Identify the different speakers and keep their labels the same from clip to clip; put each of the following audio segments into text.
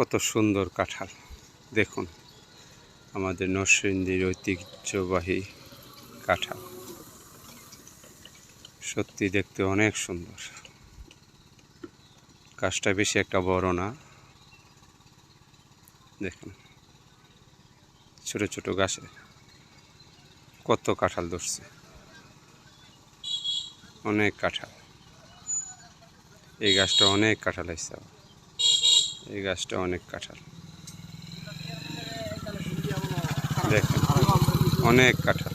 Speaker 1: কত সুন্দর কাঁঠাল। দেখুন, আমাদের নরসিংদীর ঐতিহ্যবাহী কাঁঠাল। সত্যি দেখতে অনেক সুন্দর। গাছটা বেশি একটা বড় না। দেখুন, ছোট ছোট গাছে কত কাঁঠাল ধরছে। অনেক কাঁঠাল। এই গাছটা অনেক কাঁঠাল আসছে। এই গাছটা অনেক কাঁঠাল। দেখেন, অনেক কাঁঠাল।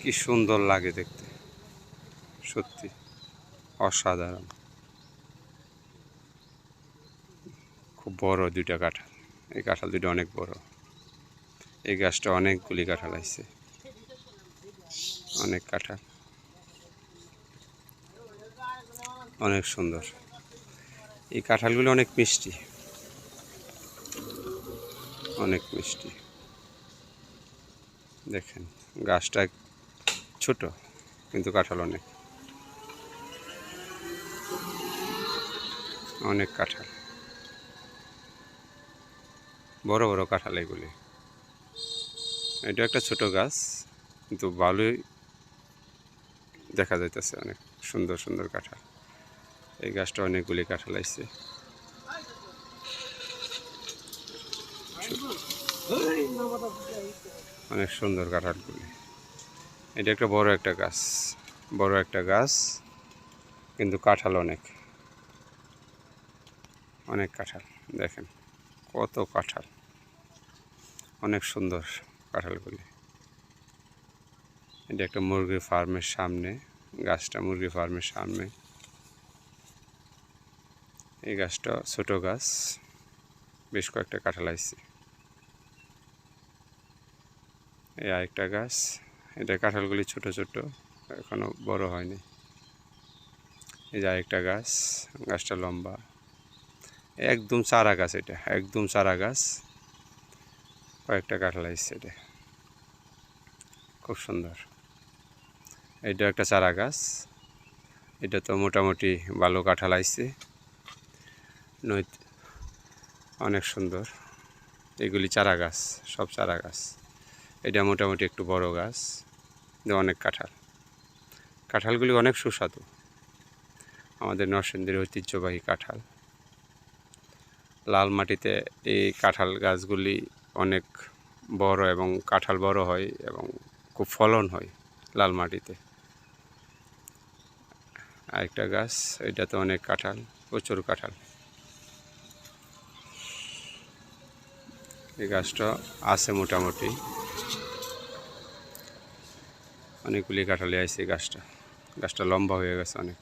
Speaker 1: কি সুন্দর লাগে দেখতে। সত্যি অসাধারণ। খুব বড় দুইটা কাঁঠাল। এই কাঁঠাল দুটো অনেক বড়। এই গাছটা অনেকগুলি কাঁঠাল আসছে অনেক কাঁঠাল। অনেক সুন্দর। এই কাঁঠালগুলো অনেক মিষ্টি। অনেক মিষ্টি। দেখেন, গাছটা ছোট, কিন্তু কাঁঠাল অনেক। অনেক কাঁঠাল। বড় বড় কাঁঠাল এগুলি। এটা একটা ছোট গাছ, কিন্তু ভালোই দেখা যাইতেছে অনেক সুন্দর সুন্দর কাঁঠাল। এই গাছটা অনেকগুলি কাঁঠাল আসছে অনেক সুন্দর কাঁঠালগুলি। এটা একটা বড় একটা গাছ, বড় একটা গাছ, কিন্তু কাঁঠাল অনেক। অনেক কাঁঠাল, দেখেন কত কাঁঠাল। অনেক সুন্দর কাঁঠালগুলি। এটা একটা মুরগি ফার্মের সামনে, গাছটা মুরগি ফার্মের সামনে। এই গাছটা ছোট গাছ। বেশ কয়েকটা কাঁঠাল আসছে এই আরেকটা গাছ। এটা কাঁঠালগুলি ছোট ছোট, এখনও বড় হয়নি। এই যে আরেকটা গাছ, গাছটা লম্বা। একদম চারা গাছ এটা, একদম চারা গাছ। কয়েকটা কাঁঠাল আসছে এটা। খুব সুন্দর। এটা একটা চারা গাছ। এটা তো মোটামুটি ভালো কাঁঠাল আসছে নই অনেক সুন্দর। এগুলি চারা গাছ সব চারা গাছ এটা মোটামুটি একটু বড় গাছ অনেক কাঁঠাল। কাঁঠালগুলি অনেক সুস্বাদু। আমাদের নরসিংদীর ঐতিহ্যবাহী কাঁঠাল। লাল মাটিতে এই কাঁঠাল গাছগুলি অনেক বড় এবং কাঁঠাল বড় হয় এবং খুব ফলন হয় লাল মাটিতে। আরেকটা গাছ, এটাতে অনেক কাঁঠাল, প্রচুর কাঁঠাল। এই গাছটা আছে মোটামুটি। অনেকগুলি কাঁঠালে আছে এই গাছটা। গাছটা লম্বা হয়ে গেছে অনেক।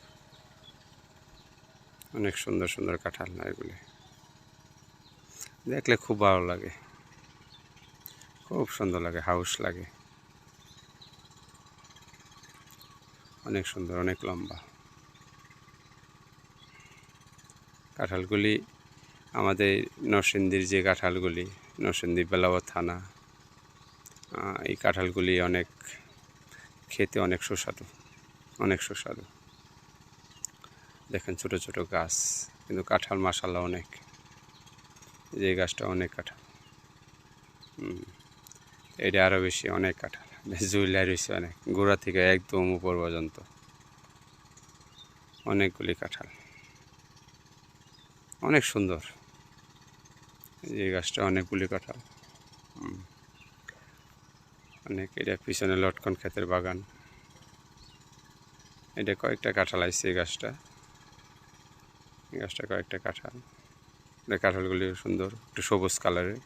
Speaker 1: অনেক সুন্দর সুন্দর কাঁঠাল না এগুলি। দেখলে খুব ভালো লাগে। খুব সুন্দর লাগে, হাউস লাগে। অনেক সুন্দর, অনেক লম্বা। কাঁঠালগুলি আমাদের নরসিংদীর যে কাঁঠালগুলি, নরসিংদী বেলাবর থানা এই কাঁঠালগুলি অনেক খেতে অনেক সুস্বাদু অনেক সুস্বাদু। দেখেন ছোট ছোট গাছ, কিন্তু কাঁঠাল মাসাল্লা অনেক। যে গাছটা অনেক কাঁঠাল। এটা আরও বেশি অনেক কাঁঠাল, বেশ জুইলা রয়েছে অনেক, গোড়া থেকে একদম উপর পর্যন্ত। অনেকগুলি কাঁঠাল। অনেক সুন্দর। এই গাছটা অনেকগুলি কাঁঠাল। অনেক এটা পিছনে লটকন ক্ষেতের বাগান। এটা কয়েকটা কাঁঠাল আসছে এই গাছটা। এই গাছটা কয়েকটা কাঁঠাল। কাঁঠালগুলি সুন্দর, একটু সবুজ কালারের।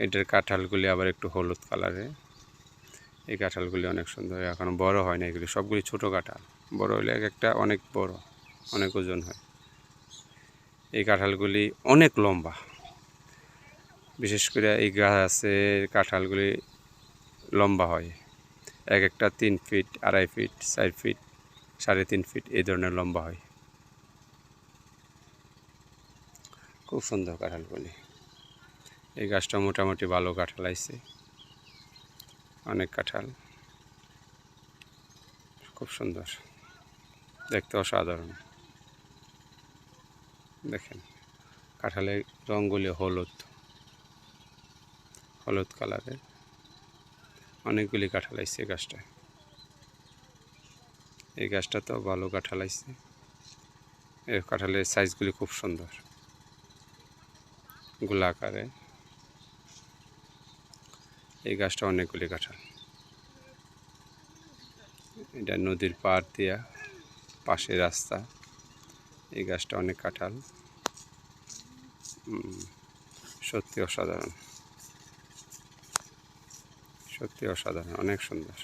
Speaker 1: এটার কাঁঠালগুলি আবার একটু হলুদ কালারের। এই কাঁঠালগুলি অনেক সুন্দর, এখন বড় হয় না এগুলি। সবগুলি ছোট কাঁঠাল। বড় হলে এক একটা অনেক বড়, অনেক ওজন হয়। এই কাঁঠালগুলি অনেক লম্বা। বিশেষ করে এই গাছের কাঁঠালগুলি লম্বা হয়। এক একটা তিন ফিট, আড়াই ফিট, চার ফিট, সাড়ে তিন ফিট এই ধরনের লম্বা হয়। খুব সুন্দর কাঁঠালগুলি। এই গাছটা মোটামুটি ভালো কাঁঠাল আইছে। অনেক কাঁঠাল। খুব সুন্দর। দেখতে অসাধারণ। দেখেন, কাঁঠালের রঙগুলি হলুদ হলুদ কালারের। অনেকগুলি কাঁঠাল আসছে এই গাছটায়। এই গাছটা তো ভালো কাঁঠাল আসছে এর কাঁঠালের সাইজগুলি খুব সুন্দর। গোলা আকারে এই গাছটা অনেকগুলি কাঁঠাল। এটা নদীর পাড় দিয়া পাশে রাস্তা। এই গাছটা অনেক কাঁঠাল। সত্যি অসাধারণ। সত্যি অসাধারণ, অনেক সুন্দর।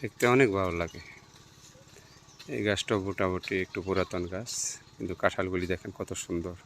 Speaker 1: দেখতে অনেক ভালো লাগে। এই গাছটা মোটামুটি একটু পুরাতন গাছ, কিন্তু কাঁঠালগুলি দেখেন কত সুন্দর।